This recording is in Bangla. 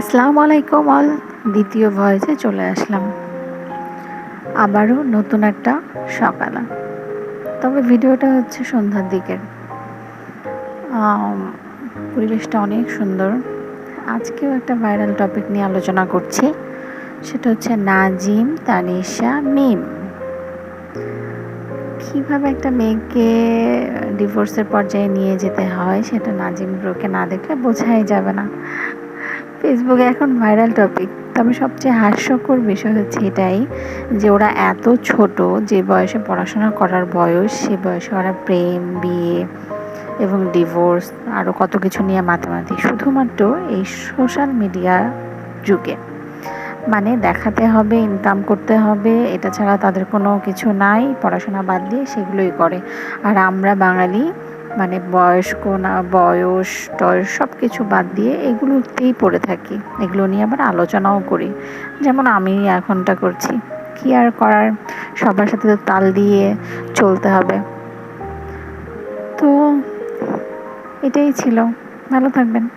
আসসালামু আলাইকুম অল। দ্বিতীয় ভয়েসে চলে আসলাম। আবারও নতুন একটা সকালে। তবে ভিডিওটা হচ্ছে সন্ধ্যার দিকের। পরিবেশটা অনেক সুন্দর। আজকেও একটা ভাইরাল টপিক নিয়ে আলোচনা করছি। সেটা হচ্ছে নাজিম, তানিশা, মিম। কীভাবে একটা মেয়েকে ডিভোর্সের পর্যায়ে নিয়ে যেতে হয়, সেটা নাজিম ব্রোকে না দেখলে বোঝাই যাবে না। ফেসবুকে এখন ভাইরাল টপিক তবে সবচেয়ে হাস্যকর বিষয় হচ্ছে এটাই যে ওরা এত ছোট, যে বয়সে পড়াশোনা করার বয়স, সে বয়সে ওরা প্রেম, বিয়ে এবং ডিভোর্স আরও কত কিছু নিয়ে মাতামাতি। শুধুমাত্র এই সোশ্যাল মিডিয়া যুগে। মানে দেখাতে হবে ইনকাম করতে হবে, এটা ছাড়া তাদের কোনো কিছু নাই, পড়াশোনা বাদ দিয়ে সেগুলোই করে। আর আমরা বাঙালি মানে বয়স্ক না, বয়স, টয়স সব কিছু বাদ দিয়ে এগুলোতেই পড়ে থাকি। এগুলো নিয়ে আবার আলোচনাও করি। যেমন আমি এখনটা করছি। কি আর করার? সবার সাথে তো তাল দিয়ে চলতে হবে। তো এটাই ছিল। ভালো থাকবেন।